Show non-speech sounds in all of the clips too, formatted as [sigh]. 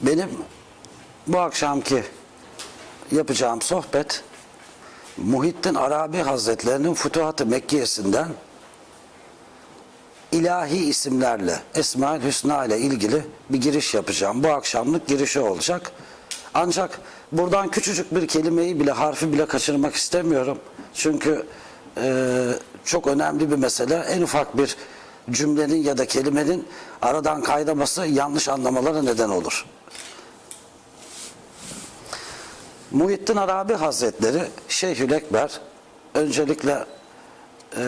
Benim bu akşamki yapacağım sohbet Muhittin Arabi Hazretlerinin Fütuhat-ı Mekkiyesi'nden ilahi isimlerle, Esma-ül Hüsna ile ilgili bir giriş yapacağım. Bu akşamlık girişi olacak. Ancak buradan küçücük bir kelimeyi bile, harfi bile kaçırmak istemiyorum. Çünkü e, çok önemli bir mesele. En ufak bir cümlenin ya da kelimenin aradan kaynaması yanlış anlamalara neden olur. Muhittin Arabi Hazretleri Şeyhül Ekber öncelikle e,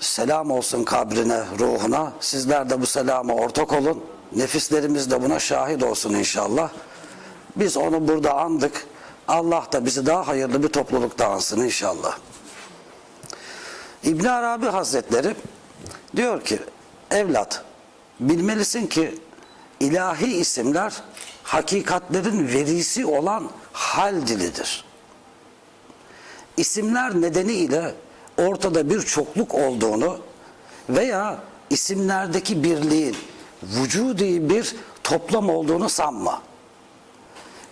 selam olsun kabrine, ruhuna. Sizler de bu selama ortak olun. Nefislerimiz de buna şahit olsun inşallah. Biz onu burada andık. Allah da bizi daha hayırlı bir toplulukta ansın inşallah. İbn Arabi Hazretleri diyor ki evlat bilmelisin ki ilahi isimler hakikatlerin verisi olan hal dilidir. İsimler nedeniyle ortada bir çokluk olduğunu veya isimlerdeki birliğin vücudi bir toplam olduğunu sanma.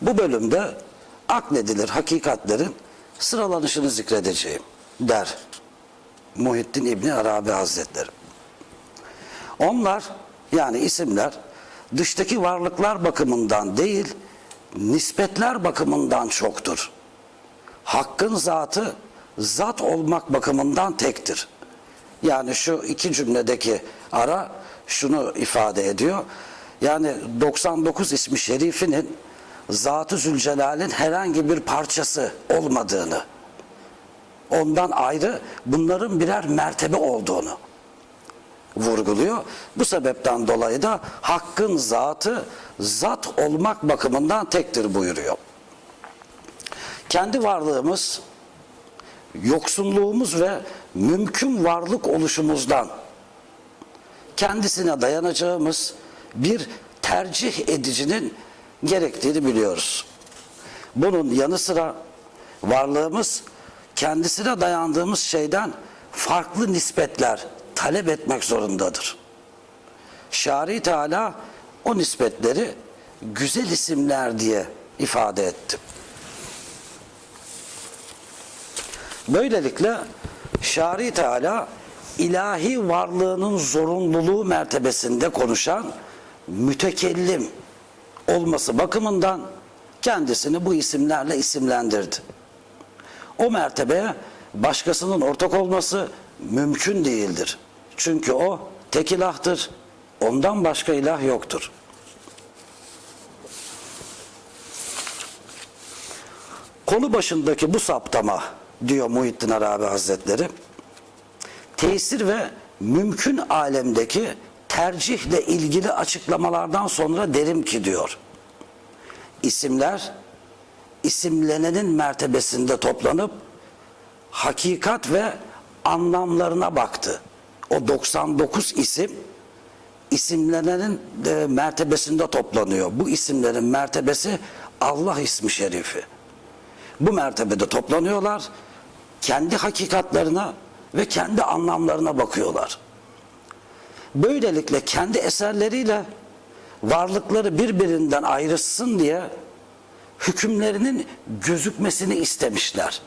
Bu bölümde akledilir hakikatlerin sıralanışını zikredeceğim der Muhittin İbni Arabi Hazretleri. Onlar yani isimler dıştaki varlıklar bakımından değil nispetler bakımından çoktur. Hakkın zatı zat olmak bakımından tektir. Yani şu iki cümledeki ara şunu ifade ediyor. Yani 99 ismi şerifinin Zat-ı Zülcelal'in herhangi bir parçası olmadığını, ondan ayrı bunların birer mertebe olduğunu vurguluyor. Bu sebepten dolayı da hakkın zatı zat olmak bakımından tektir buyuruyor. Kendi varlığımız, yoksunluğumuz ve mümkün varlık oluşumuzdan kendisine dayanacağımız bir tercih edicinin gerektiğini biliyoruz. Bunun yanı sıra varlığımız kendisine dayandığımız şeyden farklı nispetler talep etmek zorundadır. Şari Teala o nispetleri güzel isimler diye ifade etti. Böylelikle Şari Teala ilahi varlığının zorunluluğu mertebesinde konuşan mütekellim olması bakımından kendisini bu isimlerle isimlendirdi. O mertebeye başkasının ortak olması mümkün değildir. Çünkü o tek ilahtır. Ondan başka ilah yoktur. Konu başındaki bu saptama diyor Muhittin Arabi Hazretleri tesir ve mümkün alemdeki tercihle ilgili açıklamalardan sonra derim ki diyor isimler isimlenenin mertebesinde toplanıp hakikat ve anlamlarına baktı. O 99 isim isimlenenin de mertebesinde toplanıyor. Bu isimlerin mertebesi Allah ismi şerifi. Bu mertebede toplanıyorlar. Kendi hakikatlarına ve kendi anlamlarına bakıyorlar. Böylelikle kendi eserleriyle varlıkları birbirinden ayrışsın diye hükümlerinin gözükmesini istemişler.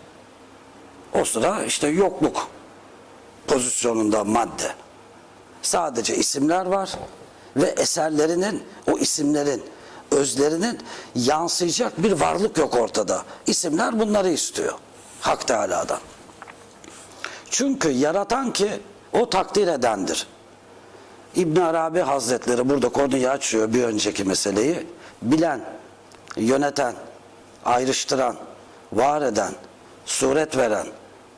O sıra işte yokluk pozisyonunda madde. Sadece isimler var ve eserlerinin o isimlerin özlerinin yansıyacak bir varlık yok ortada. İsimler bunları istiyor Hak Teala'dan. Çünkü yaratan ki o takdir edendir. İbn Arabi Hazretleri burada konuyu açıyor bir önceki meseleyi. Bilen, yöneten, ayrıştıran, var eden, suret veren,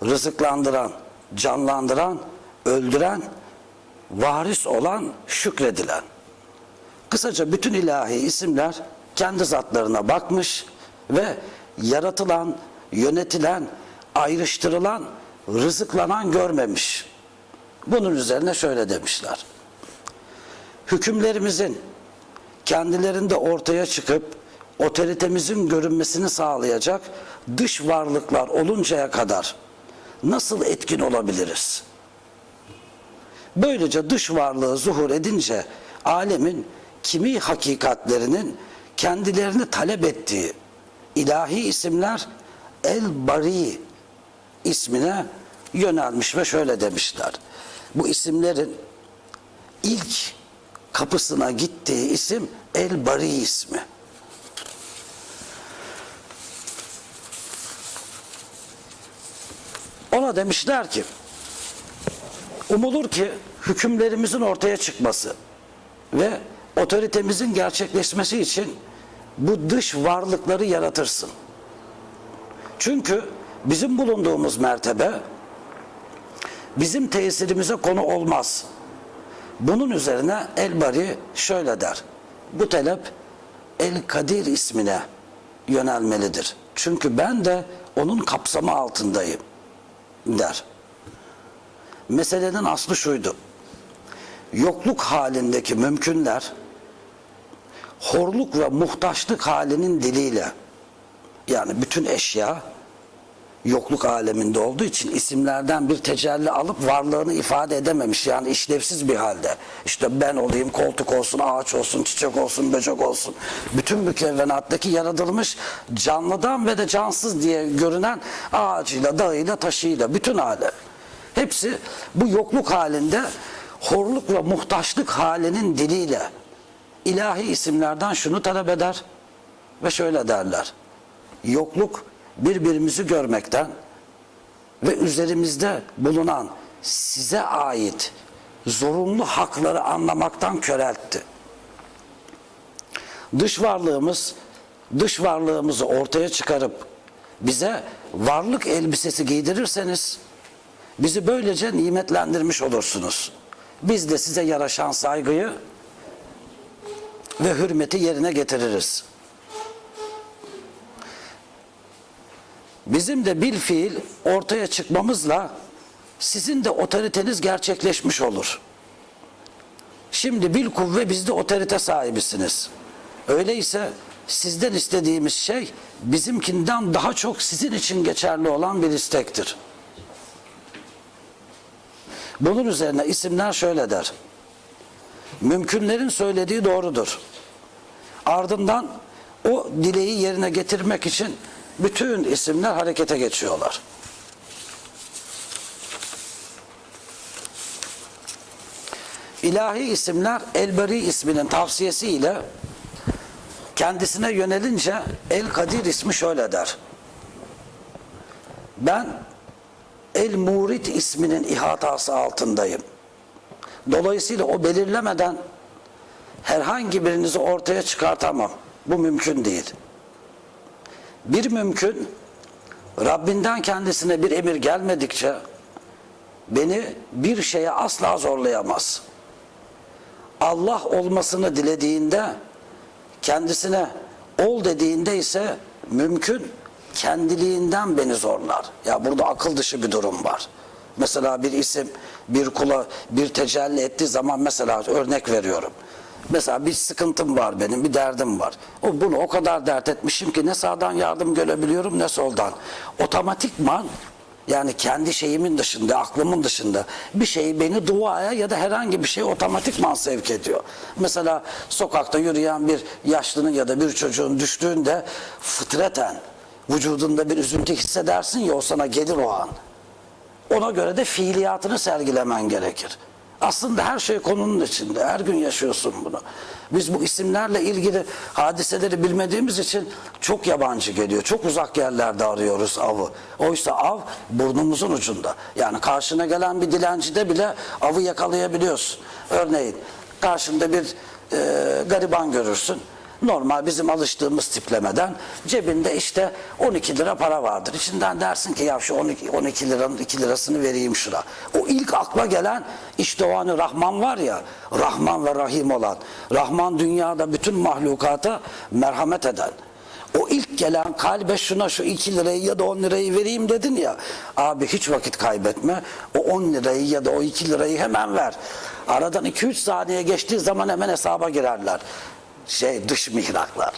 rızıklandıran, canlandıran, öldüren, varis olan, şükredilen. Kısaca bütün ilahi isimler kendi zatlarına bakmış ve yaratılan, yönetilen, ayrıştırılan, rızıklanan görmemiş. Bunun üzerine şöyle demişler. Hükümlerimizin kendilerinde ortaya çıkıp otoritemizin görünmesini sağlayacak dış varlıklar oluncaya kadar nasıl etkin olabiliriz? Böylece dış varlığı zuhur edince alemin kimi hakikatlerinin kendilerini talep ettiği ilahi isimler El Bari ismine yönelmiş ve şöyle demişler. Bu isimlerin ilk kapısına gittiği isim El Bari ismi. Ona demişler ki umulur ki hükümlerimizin ortaya çıkması ve otoritemizin gerçekleşmesi için bu dış varlıkları yaratırsın. Çünkü bizim bulunduğumuz mertebe bizim tesirimize konu olmaz. Bunun üzerine Elbari şöyle der. Bu talep El Kadir ismine yönelmelidir. Çünkü ben de onun kapsamı altındayım der. Meselenin aslı şuydu. Yokluk halindeki mümkünler horluk ve muhtaçlık halinin diliyle yani bütün eşya yokluk aleminde olduğu için isimlerden bir tecelli alıp varlığını ifade edememiş. Yani işlevsiz bir halde. İşte ben olayım, koltuk olsun, ağaç olsun, çiçek olsun, böcek olsun. Bütün mükevvenattaki yaratılmış canlıdan ve de cansız diye görünen ağacıyla, dağıyla, taşıyla, bütün alem. Hepsi bu yokluk halinde horluk ve muhtaçlık halinin diliyle ilahi isimlerden şunu talep eder ve şöyle derler. Yokluk birbirimizi görmekten ve üzerimizde bulunan size ait zorunlu hakları anlamaktan köreltti. Dış varlığımız, dış varlığımızı ortaya çıkarıp bize varlık elbisesi giydirirseniz bizi böylece nimetlendirmiş olursunuz. Biz de size yaraşan saygıyı ve hürmeti yerine getiririz. Bizim de bil fiil ortaya çıkmamızla sizin de otoriteniz gerçekleşmiş olur. Şimdi bil kuvve bizde otorite sahibisiniz. Öyleyse sizden istediğimiz şey bizimkinden daha çok sizin için geçerli olan bir istektir. Bunun üzerine isimler şöyle der. Mümkünlerin söylediği doğrudur. Ardından o dileği yerine getirmek için bütün isimler harekete geçiyorlar. İlahi isimler Elberi isminin tavsiyesiyle kendisine yönelince El Kadir ismi şöyle der. Ben El Murit isminin ihatası altındayım. Dolayısıyla o belirlemeden herhangi birinizi ortaya çıkartamam. Bu mümkün değil. Bir mümkün Rabbinden kendisine bir emir gelmedikçe beni bir şeye asla zorlayamaz. Allah olmasını dilediğinde kendisine ol dediğinde ise mümkün kendiliğinden beni zorlar. Ya burada akıl dışı bir durum var. Mesela bir isim bir kula bir tecelli ettiği zaman mesela örnek veriyorum. Mesela bir sıkıntım var benim, bir derdim var. O bunu o kadar dert etmişim ki ne sağdan yardım görebiliyorum ne soldan. Otomatikman yani kendi şeyimin dışında, aklımın dışında bir şey beni duaya ya da herhangi bir şey otomatikman sevk ediyor. Mesela sokakta yürüyen bir yaşlının ya da bir çocuğun düştüğünde fıtreten vücudunda bir üzüntü hissedersin ya o sana gelir o an. Ona göre de fiiliyatını sergilemen gerekir. Aslında her şey konunun içinde. Her gün yaşıyorsun bunu. Biz bu isimlerle ilgili hadiseleri bilmediğimiz için çok yabancı geliyor. Çok uzak yerlerde arıyoruz avı. Oysa av burnumuzun ucunda. Yani karşına gelen bir dilencide bile avı yakalayabiliyorsun. Örneğin karşında bir e, gariban görürsün. Normal bizim alıştığımız tiplemeden cebinde işte 12 lira para vardır. İçinden dersin ki ya şu 12, 12 liranın 2 lirasını vereyim şuna. O ilk akla gelen işte o hani Rahman var ya Rahman ve Rahim olan. Rahman dünyada bütün mahlukata merhamet eden. O ilk gelen kalbe şuna şu 2 lirayı ya da 10 lirayı vereyim dedin ya. Abi hiç vakit kaybetme. O 10 lirayı ya da o 2 lirayı hemen ver. Aradan 2-3 saniye geçtiği zaman hemen hesaba girerler şey dış mihraklar.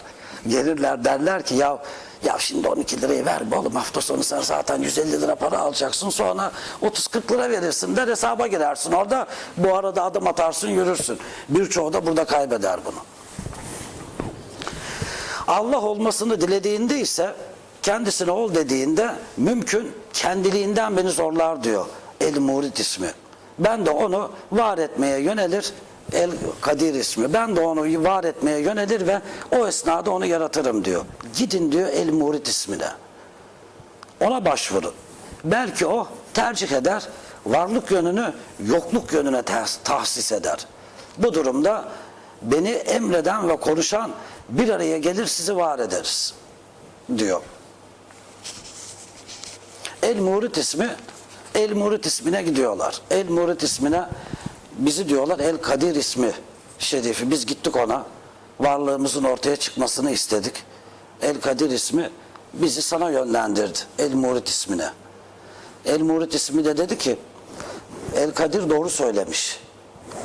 Gelirler derler ki ya ya şimdi 12 lirayı ver be oğlum hafta sonu sen zaten 150 lira para alacaksın sonra 30-40 lira verirsin der hesaba girersin orada bu arada adım atarsın yürürsün. Birçoğu da burada kaybeder bunu. Allah olmasını dilediğinde ise kendisine ol dediğinde mümkün kendiliğinden beni zorlar diyor El Murid ismi. Ben de onu var etmeye yönelir El Kadir ismi. Ben de onu var etmeye yönelir ve o esnada onu yaratırım diyor. Gidin diyor El Murid ismine. Ona başvurun. Belki o tercih eder, varlık yönünü yokluk yönüne tahsis eder. Bu durumda beni emreden ve konuşan bir araya gelir sizi var ederiz diyor. El Murit ismi El Murit ismine gidiyorlar. El Murit ismine bizi diyorlar El Kadir ismi şerifi. Biz gittik ona. Varlığımızın ortaya çıkmasını istedik. El Kadir ismi bizi sana yönlendirdi. El Murit ismine. El Murit ismi de dedi ki El Kadir doğru söylemiş.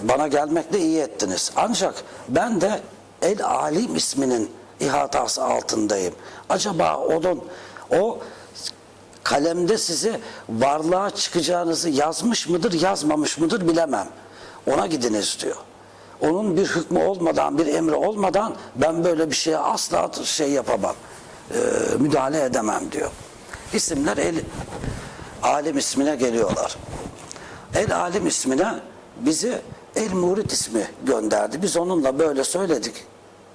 Bana gelmekle iyi ettiniz. Ancak ben de El Alim isminin ihatası altındayım. Acaba onun o kalemde sizi varlığa çıkacağınızı yazmış mıdır, yazmamış mıdır bilemem. Ona gidiniz diyor. Onun bir hükmü olmadan, bir emri olmadan ben böyle bir şeye asla şey yapamam. e, müdahale edemem diyor. İsimler el alim ismine geliyorlar. El alim ismine bizi El Murit ismi gönderdi. Biz onunla böyle söyledik.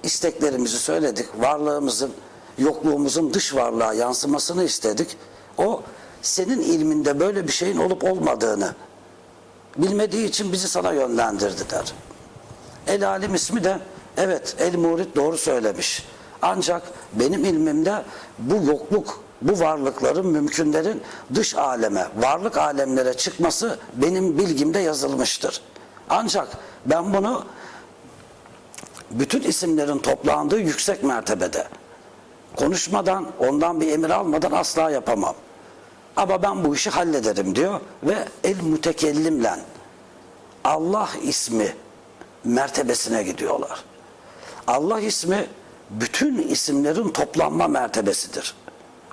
İsteklerimizi söyledik. Varlığımızın, yokluğumuzun dış varlığa yansımasını istedik. O senin ilminde böyle bir şeyin olup olmadığını bilmediği için bizi sana yönlendirdi der. El alim ismi de evet El Murit doğru söylemiş. Ancak benim ilmimde bu yokluk, bu varlıkların, mümkünlerin dış aleme, varlık alemlere çıkması benim bilgimde yazılmıştır. Ancak ben bunu bütün isimlerin toplandığı yüksek mertebede konuşmadan, ondan bir emir almadan asla yapamam. Ama ben bu işi hallederim diyor ve el mütekellimle Allah ismi mertebesine gidiyorlar. Allah ismi bütün isimlerin toplanma mertebesidir.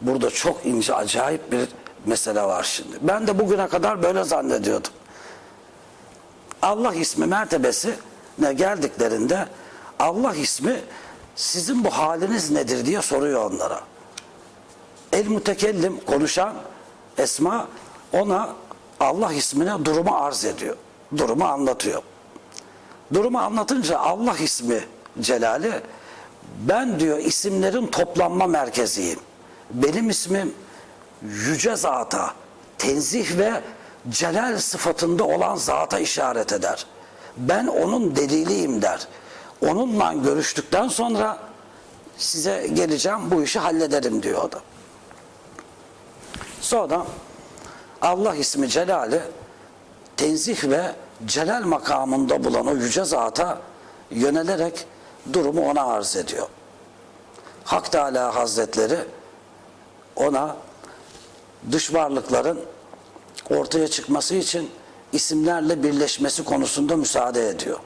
Burada çok ince acayip bir mesele var şimdi. Ben de bugüne kadar böyle zannediyordum. Allah ismi mertebesine geldiklerinde Allah ismi sizin bu haliniz nedir diye soruyor onlara. El mütekellim konuşan Esma ona Allah ismine durumu arz ediyor. Durumu anlatıyor. Durumu anlatınca Allah ismi Celali ben diyor isimlerin toplanma merkeziyim. Benim ismim yüce zata, tenzih ve celal sıfatında olan zata işaret eder. Ben onun deliliyim der. Onunla görüştükten sonra size geleceğim bu işi hallederim diyor o da. Sonra Allah ismi Celal'i tenzih ve celal makamında bulan o yüce zata yönelerek durumu ona arz ediyor. Hak Teala Hazretleri ona dış varlıkların ortaya çıkması için isimlerle birleşmesi konusunda müsaade ediyor.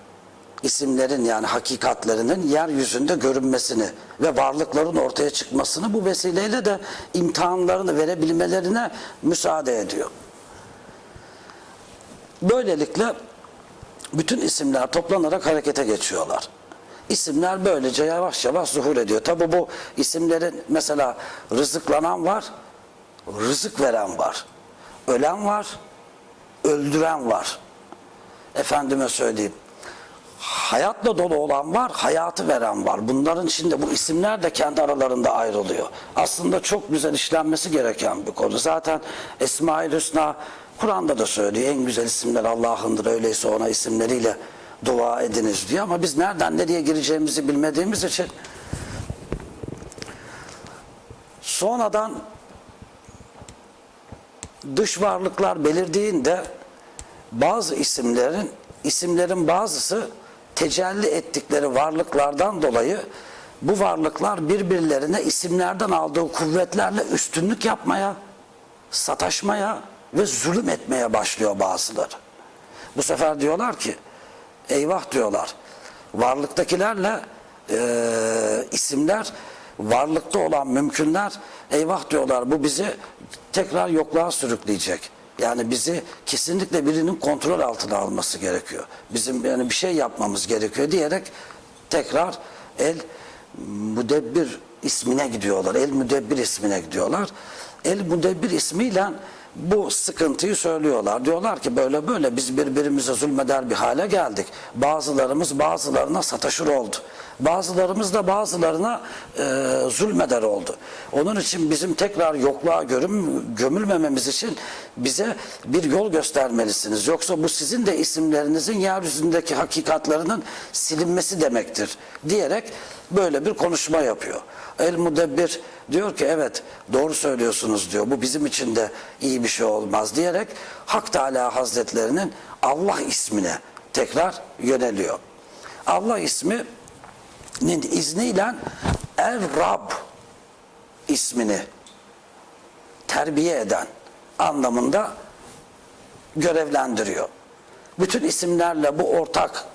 İsimlerin yani hakikatlerinin yeryüzünde görünmesini ve varlıkların ortaya çıkmasını bu vesileyle de imtihanlarını verebilmelerine müsaade ediyor. Böylelikle bütün isimler toplanarak harekete geçiyorlar. İsimler böylece yavaş yavaş zuhur ediyor. Tabi bu isimlerin mesela rızıklanan var, rızık veren var. Ölen var, öldüren var. Efendime söyleyeyim. Hayatla dolu olan var, hayatı veren var. Bunların içinde bu isimler de kendi aralarında ayrılıyor. Aslında çok güzel işlenmesi gereken bir konu. Zaten Esma-i Hüsna Kur'an'da da söylüyor. En güzel isimler Allah'ındır. Öyleyse ona isimleriyle dua ediniz diyor. Ama biz nereden nereye gireceğimizi bilmediğimiz için sonradan dış varlıklar belirdiğinde bazı isimlerin isimlerin bazısı tecelli ettikleri varlıklardan dolayı bu varlıklar birbirlerine isimlerden aldığı kuvvetlerle üstünlük yapmaya, sataşmaya ve zulüm etmeye başlıyor bazıları. Bu sefer diyorlar ki eyvah diyorlar varlıktakilerle e, isimler varlıkta olan mümkünler eyvah diyorlar bu bizi tekrar yokluğa sürükleyecek. Yani bizi kesinlikle birinin kontrol altına alması gerekiyor. Bizim yani bir şey yapmamız gerekiyor diyerek tekrar el Müdebbir ismine gidiyorlar. El Müdebbir ismine gidiyorlar. El Müdebbir ismiyle bu sıkıntıyı söylüyorlar. Diyorlar ki böyle böyle biz birbirimize zulmeder bir hale geldik. Bazılarımız bazılarına sataşır oldu. Bazılarımız da bazılarına e, zulmeder oldu. Onun için bizim tekrar yokluğa görüm, gömülmememiz için bize bir yol göstermelisiniz. Yoksa bu sizin de isimlerinizin yeryüzündeki hakikatlarının silinmesi demektir diyerek böyle bir konuşma yapıyor. El Mudebbir diyor ki evet doğru söylüyorsunuz diyor. Bu bizim için de iyi bir şey olmaz diyerek Hak Teala Hazretlerinin Allah ismine tekrar yöneliyor. Allah isminin izniyle El Rab ismini terbiye eden anlamında görevlendiriyor. Bütün isimlerle bu ortak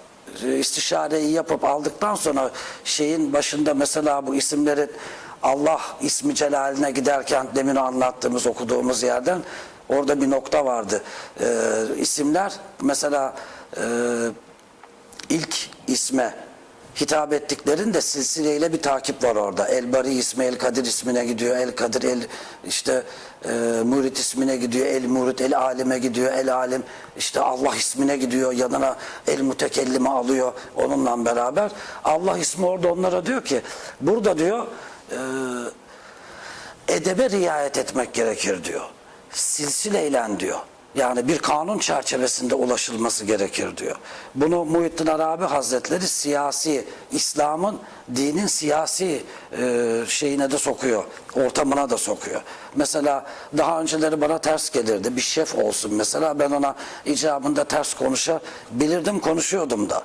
istişareyi yapıp aldıktan sonra şeyin başında mesela bu isimlerin Allah ismi celaline giderken demin anlattığımız okuduğumuz yerden orada bir nokta vardı. Ee, isimler mesela e, ilk isme hitap ettiklerinde silsileyle bir takip var orada. El Bari ismi El Kadir ismine gidiyor. El Kadir El işte e, Murit ismine gidiyor. El Murit El Alime gidiyor. El Alim işte Allah ismine gidiyor. Yanına El Mutekellime alıyor onunla beraber. Allah ismi orada onlara diyor ki burada diyor e, edebe riayet etmek gerekir diyor. Silsileyle diyor. Yani bir kanun çerçevesinde ulaşılması gerekir diyor. Bunu Muhittin Arabi Hazretleri siyasi, İslam'ın dinin siyasi e, şeyine de sokuyor, ortamına da sokuyor. Mesela daha önceleri bana ters gelirdi. Bir şef olsun mesela ben ona icabında ters konuşabilirdim, konuşuyordum da.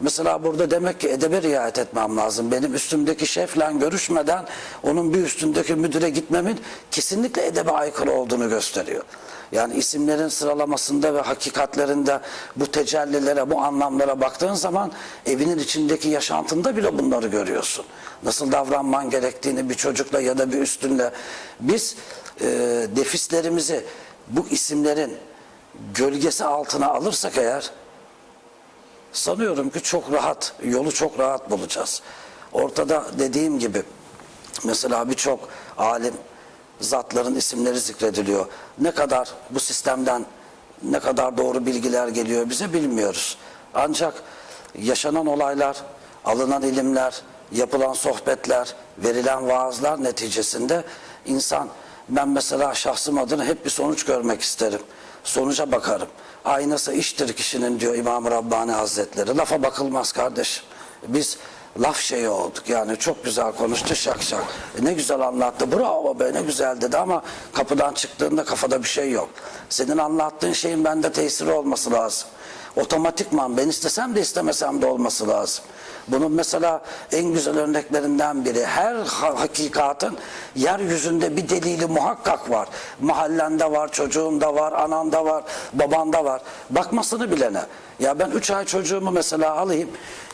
Mesela burada demek ki edebe riayet etmem lazım. Benim üstümdeki şefle görüşmeden onun bir üstündeki müdüre gitmemin kesinlikle edebe aykırı olduğunu gösteriyor. Yani isimlerin sıralamasında ve hakikatlerinde bu tecellilere, bu anlamlara baktığın zaman evinin içindeki yaşantında bile bunları görüyorsun. Nasıl davranman gerektiğini bir çocukla ya da bir üstünle. Biz e, defislerimizi bu isimlerin gölgesi altına alırsak eğer sanıyorum ki çok rahat, yolu çok rahat bulacağız. Ortada dediğim gibi mesela birçok alim zatların isimleri zikrediliyor. Ne kadar bu sistemden ne kadar doğru bilgiler geliyor bize bilmiyoruz. Ancak yaşanan olaylar, alınan ilimler, yapılan sohbetler, verilen vaazlar neticesinde insan ben mesela şahsım adına hep bir sonuç görmek isterim. Sonuca bakarım. Aynası iştir kişinin diyor İmam Rabbani Hazretleri. Lafa bakılmaz kardeşim. Biz laf şeyi olduk. Yani çok güzel konuştu şak şak. E ne güzel anlattı. Bravo be ne güzel dedi ama kapıdan çıktığında kafada bir şey yok. Senin anlattığın şeyin bende tesiri olması lazım. Otomatikman ben istesem de istemesem de olması lazım. Bunun mesela en güzel örneklerinden biri her ha- hakikatın yeryüzünde bir delili muhakkak var. Mahallende var, çocuğunda var, ananda var, babanda var. Bakmasını bilene. Ya ben 3 ay çocuğumu mesela alayım,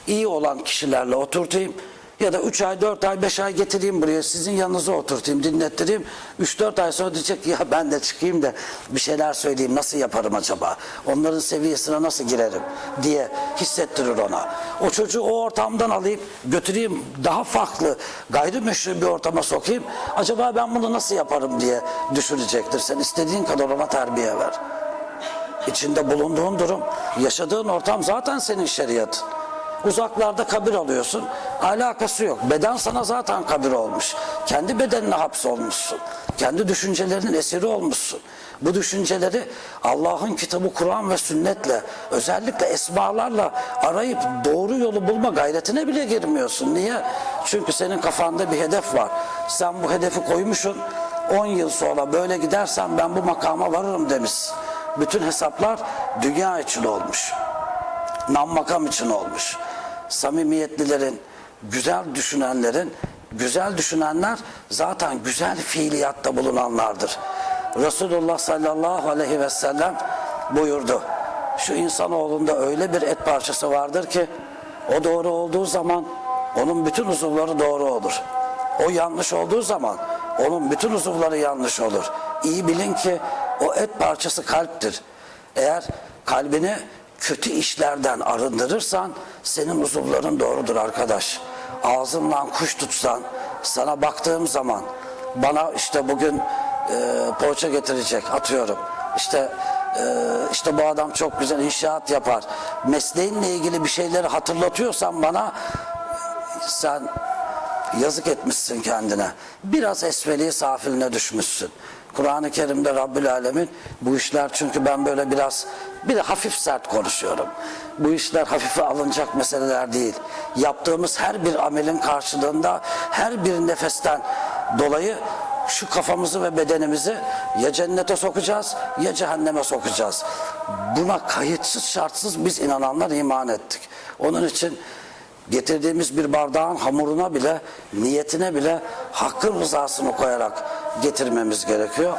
iyi olan kişilerle oturtayım. Ya da 3 ay, 4 ay, 5 ay getireyim buraya sizin yanınıza oturtayım, dinlettireyim. 3-4 ay sonra diyecek ya ben de çıkayım da bir şeyler söyleyeyim nasıl yaparım acaba? Onların seviyesine nasıl girerim diye hissettirir ona. O çocuğu o ortamdan alayım, götüreyim daha farklı, gayrimeşru bir ortama sokayım. Acaba ben bunu nasıl yaparım diye düşünecektir. Sen istediğin kadar ona terbiye ver. İçinde bulunduğun durum, yaşadığın ortam zaten senin şeriatın. Uzaklarda kabir alıyorsun. Alakası yok. Beden sana zaten kabir olmuş. Kendi bedenine hapsolmuşsun. Kendi düşüncelerinin esiri olmuşsun. Bu düşünceleri Allah'ın kitabı Kur'an ve sünnetle özellikle esmalarla arayıp doğru yolu bulma gayretine bile girmiyorsun. Niye? Çünkü senin kafanda bir hedef var. Sen bu hedefi koymuşsun. 10 yıl sonra böyle gidersen ben bu makama varırım demişsin. Bütün hesaplar dünya için olmuş nam makam için olmuş. Samimiyetlilerin, güzel düşünenlerin, güzel düşünenler zaten güzel fiiliyatta bulunanlardır. Resulullah sallallahu aleyhi ve sellem buyurdu. Şu insanoğlunda öyle bir et parçası vardır ki o doğru olduğu zaman onun bütün uzuvları doğru olur. O yanlış olduğu zaman onun bütün uzuvları yanlış olur. İyi bilin ki o et parçası kalptir. Eğer kalbini kötü işlerden arındırırsan senin uzuvların doğrudur arkadaş. ağzımdan kuş tutsan, sana baktığım zaman bana işte bugün e, poğaça getirecek atıyorum. İşte e, işte bu adam çok güzel inşaat yapar. Mesleğinle ilgili bir şeyleri hatırlatıyorsan bana sen yazık etmişsin kendine. Biraz esveli safiline düşmüşsün. Kur'an-ı Kerim'de Rabbül Alemin bu işler çünkü ben böyle biraz bir de hafif sert konuşuyorum. Bu işler hafife alınacak meseleler değil. Yaptığımız her bir amelin karşılığında her bir nefesten dolayı şu kafamızı ve bedenimizi ya cennete sokacağız ya cehenneme sokacağız. Buna kayıtsız şartsız biz inananlar iman ettik. Onun için getirdiğimiz bir bardağın hamuruna bile, niyetine bile hakkın rızasını koyarak getirmemiz gerekiyor.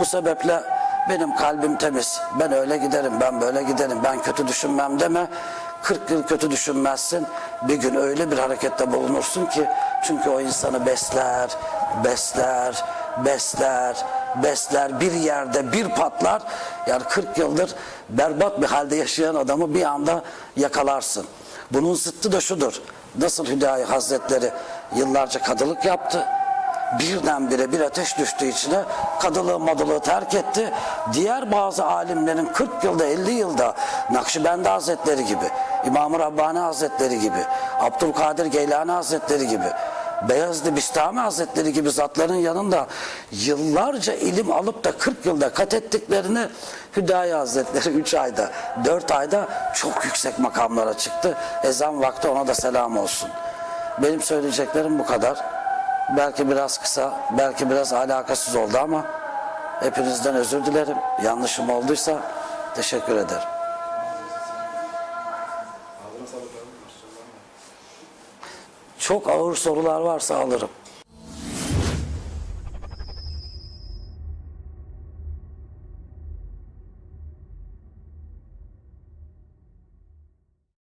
Bu sebeple benim kalbim temiz, ben öyle giderim, ben böyle giderim, ben kötü düşünmem deme. 40 yıl kötü düşünmezsin, bir gün öyle bir harekette bulunursun ki çünkü o insanı besler, besler, besler, besler, bir yerde bir patlar. Yani 40 yıldır berbat bir halde yaşayan adamı bir anda yakalarsın. Bunun zıttı da şudur. Nasıl Hüdayi Hazretleri yıllarca kadılık yaptı. Birdenbire bir ateş düştüğü içine kadılığı madılığı terk etti. Diğer bazı alimlerin 40 yılda 50 yılda Nakşibendi Hazretleri gibi, İmam-ı Rabbani Hazretleri gibi, Abdülkadir Geylani Hazretleri gibi Beyazlı Bistami Hazretleri gibi zatların yanında yıllarca ilim alıp da 40 yılda kat ettiklerini Hüdayi Hazretleri [laughs] 3 ayda 4 ayda çok yüksek makamlara çıktı. Ezan vakti ona da selam olsun. Benim söyleyeceklerim bu kadar. Belki biraz kısa, belki biraz alakasız oldu ama hepinizden özür dilerim. Yanlışım olduysa teşekkür ederim. Çok ağır sorular varsa alırım.